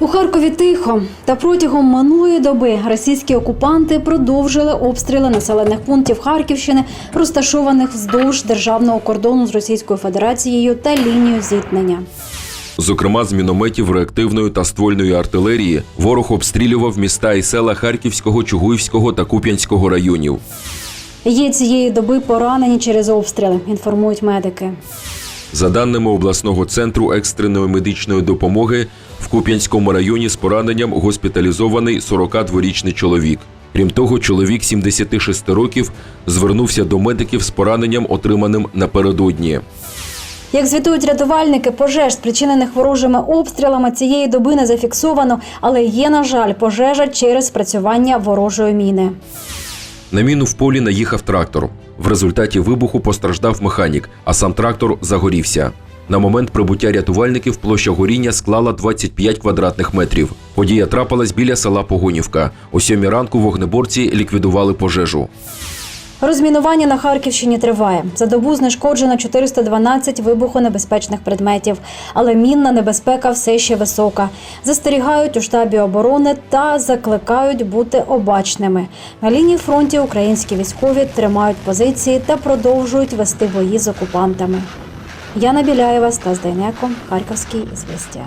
У Харкові тихо. Та протягом минулої доби російські окупанти продовжили обстріли населених пунктів Харківщини, розташованих вздовж державного кордону з Російською Федерацією та лінією зіткнення. Зокрема, з мінометів реактивної та ствольної артилерії ворог обстрілював міста і села Харківського, Чугуївського та Куп'янського районів. Є цієї доби поранені через обстріли, інформують медики. За даними обласного центру екстреної медичної допомоги, в Куп'янському районі з пораненням госпіталізований 42-річний чоловік. Крім того, чоловік 76 років звернувся до медиків з пораненням, отриманим напередодні. Як звітують рятувальники, пожеж, спричинених ворожими обстрілами, цієї доби не зафіксовано, але є, на жаль, пожежа через спрацювання ворожої міни. На міну в полі наїхав трактор. В результаті вибуху постраждав механік, а сам трактор загорівся. На момент прибуття рятувальників площа горіння склала 25 квадратних метрів. Подія трапилась біля села Погонівка. О сьомій ранку вогнеборці ліквідували пожежу. Розмінування на Харківщині триває. За добу знешкоджено 412 вибухонебезпечних предметів, але мінна небезпека все ще висока. Застерігають у штабі оборони та закликають бути обачними. На лінії фронту українські військові тримають позиції та продовжують вести бої з окупантами. Яна Біляєва, Стас Дейнеко, Харківський звістя.